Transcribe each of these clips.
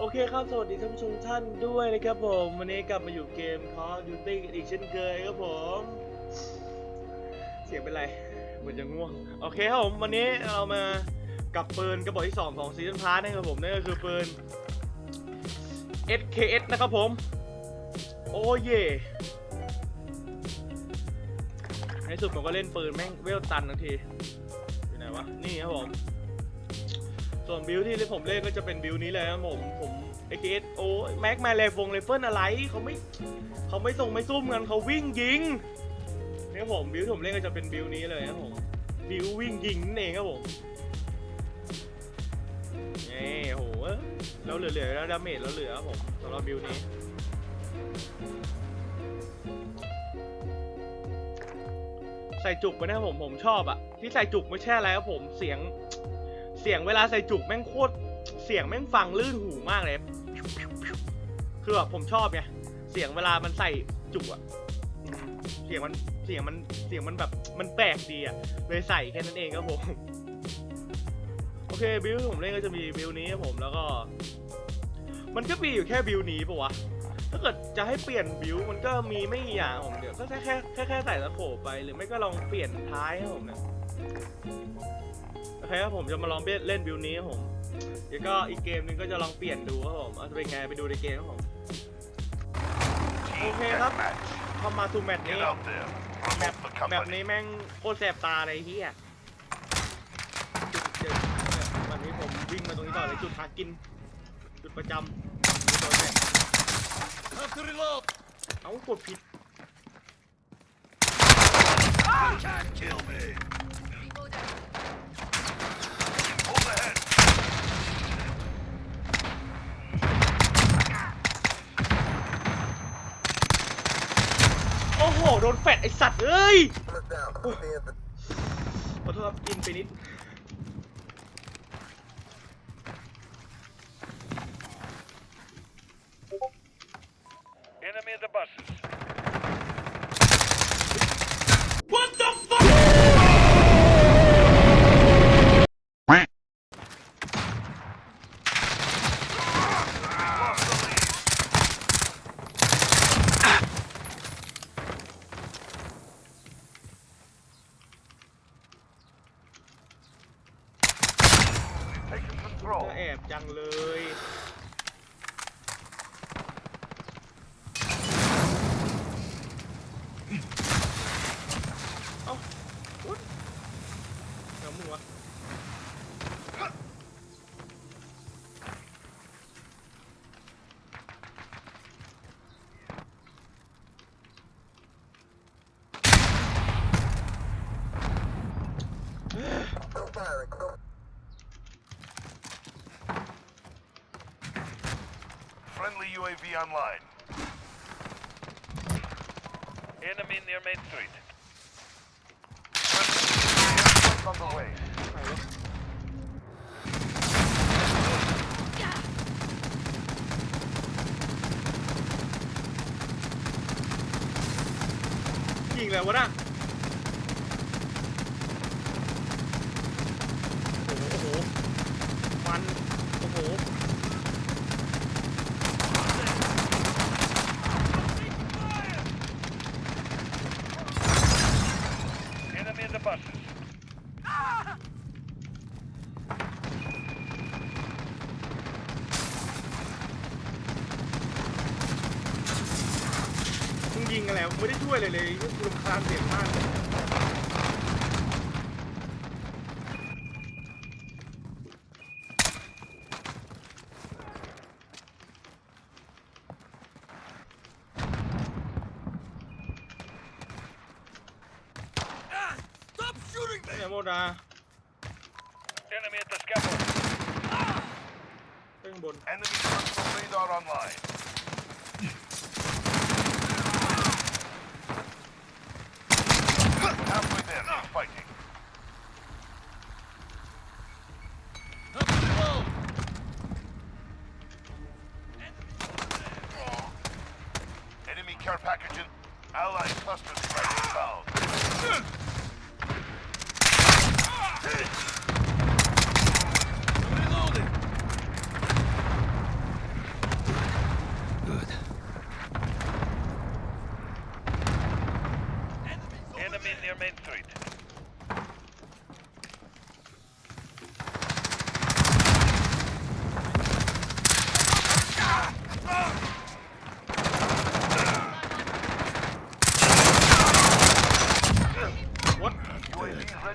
โอเคครับ สวัสดีท่านผู้ชมท่านด้วยนะครับผม วันนี้กลับมาอยู่เกม Call of Duty อีกเช่นเคยครับผม เสียงเป็นไร เหมือนจะง่วง โอเคครับผม วันนี้เรามากับปืนกระบอกที่ 2 ของซีซันพาร์นะครับผม นั่นก็คือปืน SKS นะครับผม โอ้เย่ในสุดผมก็เล่นปืนแม่งเวลตันทันที อยู่ไหนวะ นี่ครับผม ส่วนบิลที่ผมเล่นก็จะเป็นบิลนี้เลยครับผมผมไอเกสโอ้แม็กมาเลฟงเลเฟิลอะไรเขาไม่เขาไม่ส่งไม่ซุ่มกันเขาวิ่งยิงนี่ผมบิลที่ผมเล่นก็จะเป็นบิลนี้เลยครับผมบิลวิ่งยิงนั่นเองครับผมนี่โหเราเหลือๆแล้วดาเมจเราเหลือครับผมสำหรับบิลนี้ใส่จุกไปนะครับผมผมชอบอะที่ใส่จุกไม่ใช่อะไรครับผมเสียง เสียงเวลาใส่จุกแม่งโคตรเสียงแม่งฟังลื่นหูมากเลยคือแบบผมชอบไงเสียงเวลามันใส่จุกอะเสียงมันเสียงมันเสียงมันแบบมันแปลกดีอะเลยใส่แค่นั้นเองครับผมโอเคบิลผมเล่นก็จะมีบิลนี้ครับผมแล้วก็ มันก็มีอยู่แค่บิลนี้ปะวะถ้าเกิดจะให้เปลี่ยนบิวมันก็มีไม่กี่อย่างผมเดี๋ยวก็แค่แค่แค่ใส่ตะโขไปหรือไม่ก็ลองเปลี่ยนท้ายให้ผมเนี่ย เคครับผมจะมาลองเล่นบิวนี้ครับผมเดี๋ยวก็อีกเกมหนึงก็จะลองเปลี่ยนดูครับผมเอาจะเป็นไงไปดูในเกมครับผม โอเคครับพอมาทูแมตช์นี้ Get out there. แมป Promote the แบบ company. นี้แม่งโคตรแสบตาเลยเฮียจุดเด่นเนี่ยวันนี้ผมวิ่งมาตรงนี้ก่อนเลยจุดหากิน จุดประจำจุดโดนเนี่ย Have to reload. เอ้ากดผิด โอ้โหโดนแฟดไอสัตว์เอ้ยขอโทษครับกินไปนิด Enemy at the buses. What the fuck 'Taking จะแอบจังเลย Friendly UAV online. Enemy near Main Street. Friendly UAV on the way. ใครวะยิงแล้ววะน่ะ ช่วยเลยเลยรำคาญเสียงมากเลยเนี่ยโมดา Enemy at the scaffold. เป้งบน Enemy personal radar online. Fighting. Enemy. Allied cluster strike inbound. Reloading. main street. what UAV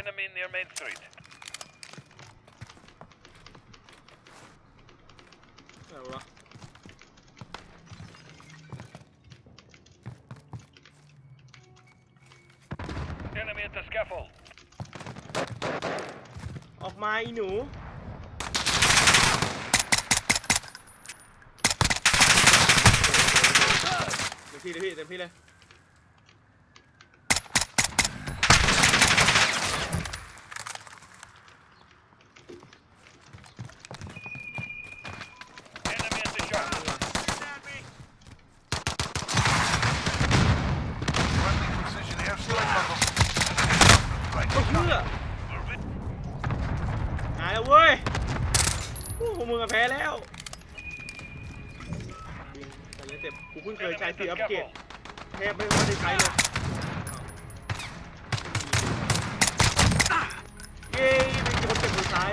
Enemy near main street. อะไรวะ Enemy at the scaffold. ออกมาอีหนู เต็มที่เลยพี่ เต็มที่เลย Enemy at the shop. Friendly precision airstrike on the. ก็เพื่อหายแล้วเว้ยโอ้โหมึงอะแพ้แล้วยิงแต่เลยเจ็บกูเพิ่งเคย Enemy ใช้ at สี the อัปเกรด scaffold. แทบไม่ได้ใช้เลยเย้เป็นคนเจ็บมือซ้าย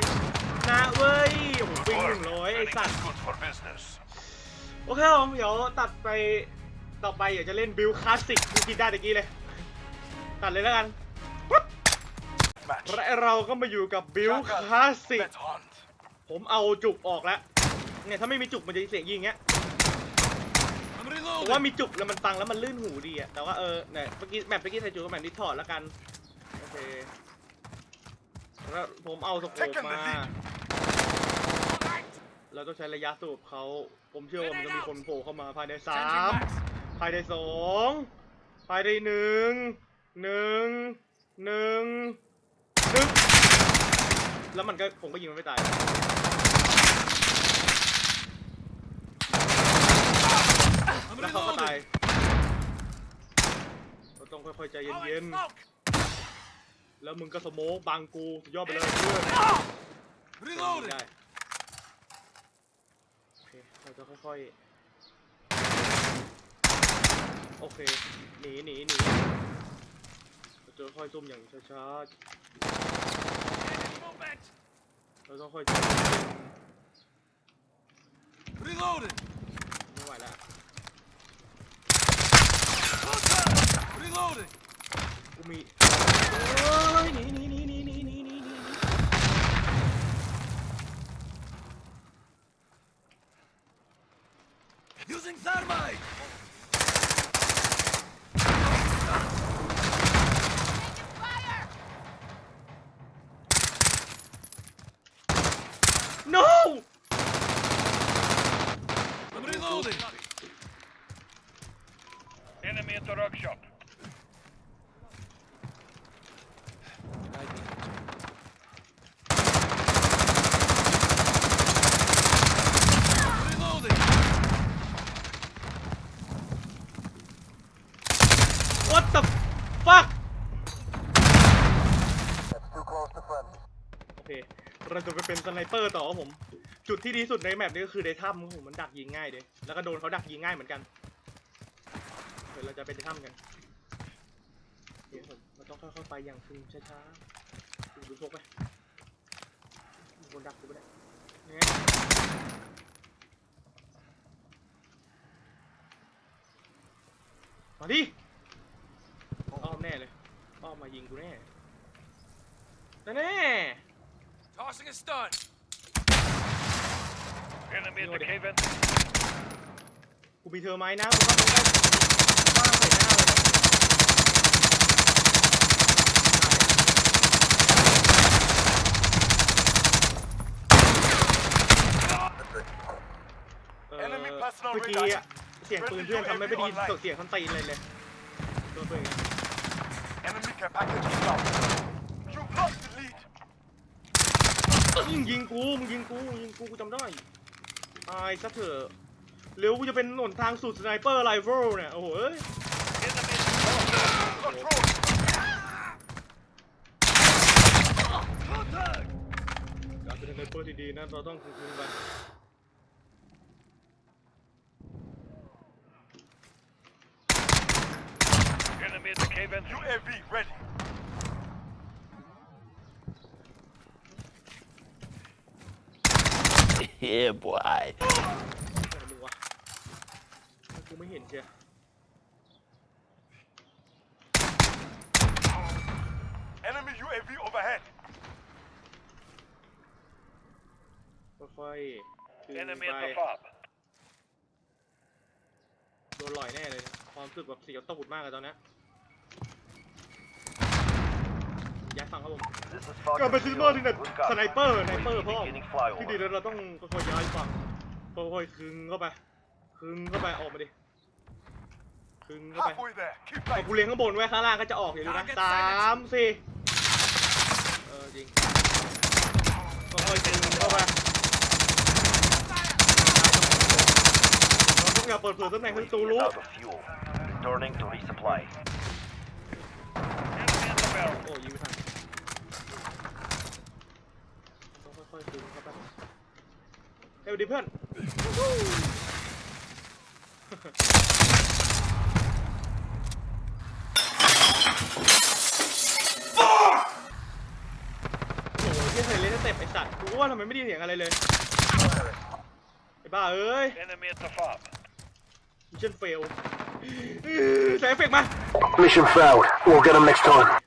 นะเว้ยโอ้โหวิ่งหนึ่งร้อยไอ้ Running สัต is ว์ good for business. โอเคครับผมเดี๋ยวตัดไปต่อไปอยากจะเล่นบิลคลาสสิกกูคิดได้ตะกี้เลย ตัดเลยแล้วกันปุ๊บ Match. และเราก็มาอยู่กับบิลคลาสสิก Let's hunt. ผมเอาจุกออกแล้วเนี่ยถ้าไม่มีจุกมันจะเสียงยิงเงี้ย I'm ผมว่ามีจุกแล้วมันฟังแล้วมันลื่นหูดีอะแต่ว่าเออเนี่ยเมื่อกี้แมปเมื่อกี้ใส่จุกกับแมปนี้ถอดแล้วกัน โอเค แล้วผมเอาสโคปมา เราต้องใช้ระยะสูบเขา ผมเชื่อว่ามันจะมีคนโผล่เข้ามาภายในสามภายในสองภายในหนึ่ง หนึ่ง หนึ่งหนึ่งแล้วมันก็ผมก็ยิงมันไม่ตาย แล้วเขาก็ตาย เราต้องค่อยๆใจเย็นๆ แล้วมึงก็สโมกบังกูสุดยอดไปเลยเพื่อนได้โอเคเราจะค่อยๆ โอเค หนีหนีหนีเราจะค่อยซุ่มอย่างช้าๆ เราต้องค่อยใจเย็น Reloading! ไม่ไหวแล้ว Reloading! กูมีเฮ้ยหนีหนีหนีหนีหนีหนีหนีหนี Using thermite! เป็นสไนเปอร์ต่อครับผม จุดที่ดีสุดในแมปนี้ก็คือในถ้ำครับผมมันดักยิงง่ายเด้แล้วก็โดนเขาดักยิงง่ายเหมือนกันเดี๋ยวเราจะไปในถ้ำกันเดี๋ยวผมเราต้องค่อยๆไปอย่างซึมช้าๆดูดูพกไปมีคนดักกูไปไหนเนี่ยมาดิอ้อมแน่เลยอ้อมมายิงกูแน่แน่ Tossing a stun. Enemy at the cave in. กูมีเธอไหมนะมึงก็มึงก็ป้าใส่หน้าเลยเออ Enemy personal เมื่อกี้อะเสียงปืนเพื่อนทำไม่ได้ยินเสียงคำตีนเลยเลยโดนปืนอีก Enemy care package inbound. You've lost the lead. มึงยิงกูมึงยิงกูมึงยิงกูกูจำได้ตายซะเถอะเร็วกูจะเป็นหนทางสู่สไนเปอร์ไรเฟิลเนี่ยโอ้โหเอ้ย Control. การเป็นสไนเปอร์ที่ดีนะเราต้องคุมๆกัน Enemy at the cave in. UAV ready. เฮ้ยบอยอะไรมึงวะกูไม่เห็นเชีย Enemy UAV overhead. ค่อยๆคืน Enemy ไป at the fob. โดนลอยแน่เลยนะความรู้สึกแบบเสียวตูดมากเลยตอนเนี้ ยย้ายฝั่งครับผม This is ก็เป็นซิมเมอร์ที่เนี่ยสไนเปอร์สไนเปอร์พ่อ Beginning ที่ดีแล้วเราต้องค่อยๆย้ายฝั่งค่อยๆคึงเข้าไปคึงเข้าไปออกมาดิคึงเข้าไป Halfway there. Keep พอ tight. กูเลี้ยงข้างบนไว้ข้างล่างก็จะออกอย่างนี้นะสามสี่เออจริงค่อยๆคึงเข้าไปเราต้องอย่าเปิดเผยตำแหน่งให้ตูรู้ Out of fuel. Returning to resupply. Enemy at the barrel. โอ้ยิงไม่ทันต้อง ค่อยๆดึงเข้าไปเฮ้ยสวัสดีเพื่อนโอ้โหที่เคยเล่นสเต็ปไอสัตว์กูก็ว่าทำไมไม่ได้ยินเสียงอะไรเลยไอ้บ้าเอ้ย Enemy at the fob. มิชชั่นเฟลใส่เอฟเฟกต์มา Mission failed. We'll get them next time.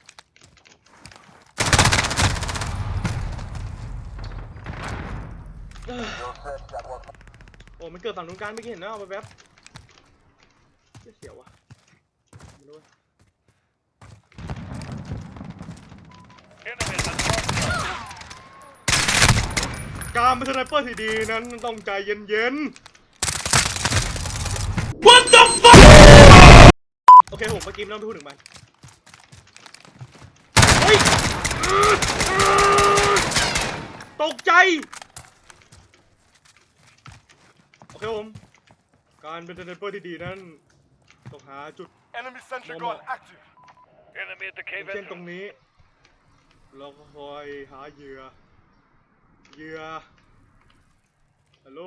โอ้มันเกิดฝั่งนู้นกันไม่อกี้เห็นนะเอาไปแป๊บเหี้ยเสียววะไม่รู้เว้ย Enemy at the fob. การเป็นสไนเปอร์ที่ดีนั้นต้องใจเย็นๆ What the fuck โอเคผมเมื่อกี้ไม่ต้องพูดถึงมันเฮ้ยตกใจ โอ เคผม การเป็นสไนเปอร์ที่ดีนั้นต้องหาจุด Enemy sentry Momo. gun active. Enemy at the อย่างเช่นตรงนี้ เราก็คอยหาเหยื่อ เหยื่อ ฮัลโหล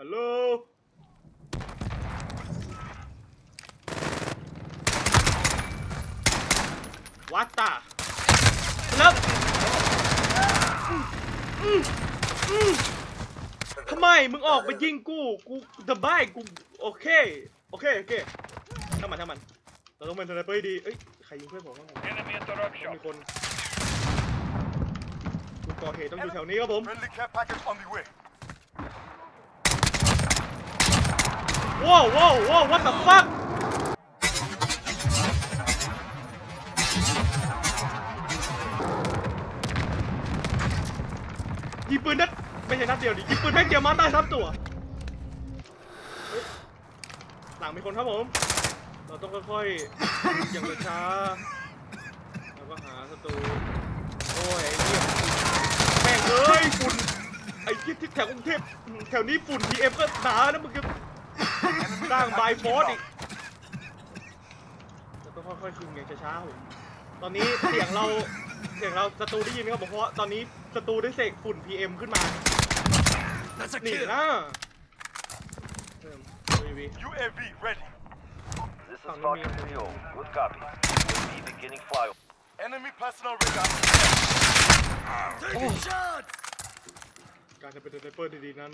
ฮัลโหล วัตตาแล้วอืมอืมอืม ทำไมมึงออกไปยิงกู กูจะบ้ายกูโอเค โอเค โอเคถ้ามันถ้ามัน เราต้องเป็นสไนเปอร์ให้ดีเอ้ย ใครยิงเพื่อนผมบ้างผม Enemy at the ต้อง workshop. มีคนคุณก่อเหตุต้องอยู่แถวนี้ครับผม Friendly care package on the way. ว้าวว้าวว้าว what the fuck ยิงปืนนัด ไม่ใช่นัดเดียวดิยิงปืนแม่งเดียวมาตายทับตัวเฮ้ยหลังมีคนครับผม เราต้องค่อยๆอย่างช้าๆแล้วก็หาศัตรูโอ้ยไอ้เหี้ยแม่งเอ้ยฝุ่นไอ้ที่ที่แถวกรุงเทพแถวนี้ฝุ่น PM ก็หนานะมึงจะสร้างบายฟอสอีกค่อยๆคืนอย่างช้าๆครับผมตอนนี้เสียงเราเสียงเราศัตรูได้ยินครับผมเพราะว่าตอนนี้ศัตรูได้เสกฝุ่น PM ขึ้นมา That's a นี่ kill. นะเริ่ม UAV UAV ready. This is Found Falcon me. 3 Good copy. UAV beginning flyover. Enemy personal radar. Taking shots. การจะเป็นสไนเปอร์ดีๆนั้น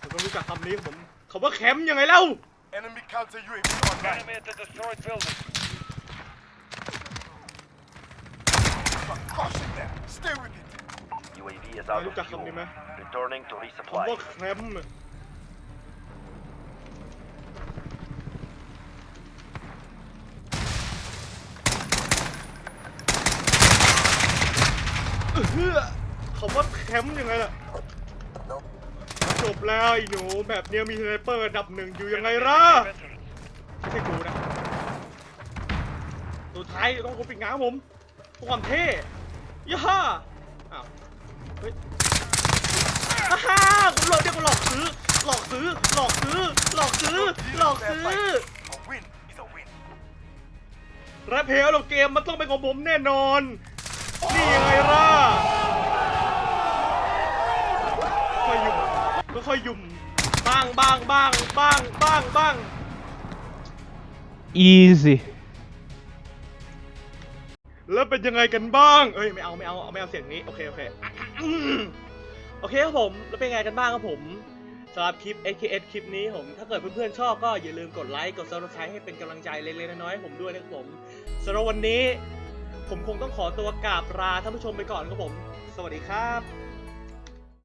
ผมต้องรู้จักคำนี้ครับผมเขาว่าแคมป์ยังไงเล่า Enemy counter UAV online. Enemy at the destroyed building. Caution them. Stay with it. UAV is นาย out รู้ of จักคำนี้ไหม fuel. Returning to คำ resupply. ว่าแคมป์เฮ้อเขาว่าแคมป์ยังไงล่ะ จบแล้วไอ้หนูแบบเนี้ยมีสไนเปอร์อันดับหนึ่งอยู่ยังไงล่ะ ไม่ใช่กูนะ สุดท้ายต้องกูปิดง้างผมเพื่อความเท่ย่าฮ่าอ้าวเฮ่าฮ่ากูหลอกเดี๋ยวกูหลอกซื้อ หลอกซื้อ หลอกซื้อ หลอกซื้อ หลอกซื้อ A win is a win. และเพลเราเกมมันต้องเป็นของผมแน่นอน นี่ยังไงล่ะค่อยยุ่มก็ค่อยยุ่มบ้างบ้างบ้างบ้างบ้างบ้าง easy แล้วเป็นยังไงกันบ้าง เอ้ยไม่เอาไม่เอาเอาไม่เอาเสียงนี้ โอเคโอเคอืม โอเคครับผม แล้วเป็นไงกันบ้างครับผมสำหรับคลิป AKS คลิปนี้ผม ถ้าเกิดเพื่อนๆชอบก็อย่าลืมกดไลค์ กด subscribe ให้เป็นกำลังใจเล็กๆน้อยๆให้ผมด้วยนะครับผมสำหรับวันนี้ ผมคงต้องขอตัวกราบลาท่านผู้ชมไปก่อนครับผม สวัสดีครับ